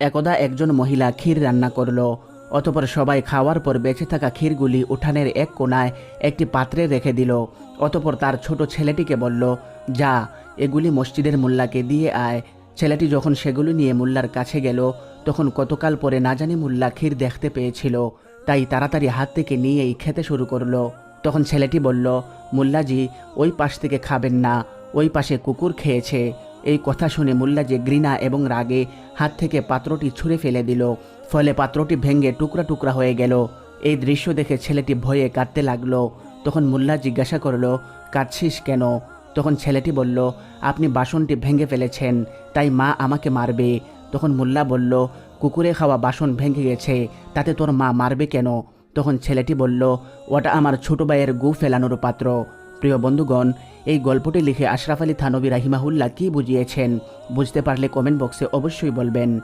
একদা একজন মহিলা ক্ষীর রান্না করল, অতপর সবাই খাওয়ার পর বেঁচে থাকা ক্ষীরগুলি উঠানের এক কোণায় একটি পাত্রে রেখে দিল। অতপর তার ছোট ছেলেটিকে বলল, যা, এগুলি মসজিদের মোল্লাকে দিয়ে আয়। ছেলেটি যখন সেগুলি নিয়ে মোল্লার কাছে গেল, তখন কতকাল পরে না জানি মোল্লা ক্ষীর দেখতে পেয়েছিল। তাই তাড়াতাড়ি হাত থেকে নিয়েই খেতে শুরু করল। তখন ছেলেটি বলল, মোল্লাজি, ওই পাশ থেকে খাবেন না, ওই পাশে কুকুর খেয়েছে। এই কথা শুনে মোল্লা যে ঘৃণা এবং রাগে হাত থেকে পাত্রটি ছুঁড়ে ফেলে দিল, ফলে পাত্রটি ভেঙে টুকরা টুকরা হয়ে গেল। এই দৃশ্য দেখে ছেলেটি ভয়ে কাঁদতে লাগল। তখন মোল্লা জিজ্ঞাসা করল, কাঁদছিস কেন? তখন ছেলেটি বলল, আপনি বাসনটি ভেঙে ফেলেছেন, তাই মা আমাকে মারবে। তখন মোল্লা বলল, কুকুরে খাওয়া বাসন ভেঙে গেছে, তাতে তোর মা মারবে কেন? তখন ছেলেটি বলল, ওটা আমার ছোট ভাইয়ের গু ফেলানোর পাত্র। প্রিয় বন্ধুগণ এই গল্পটি লিখে আশরাফ আলী থানবী রাহিমাহুল্লাহ কী বুঝিয়েছেন? বুঝতে পারলে কমেন্ট বক্সে অবশ্যই বলবেন।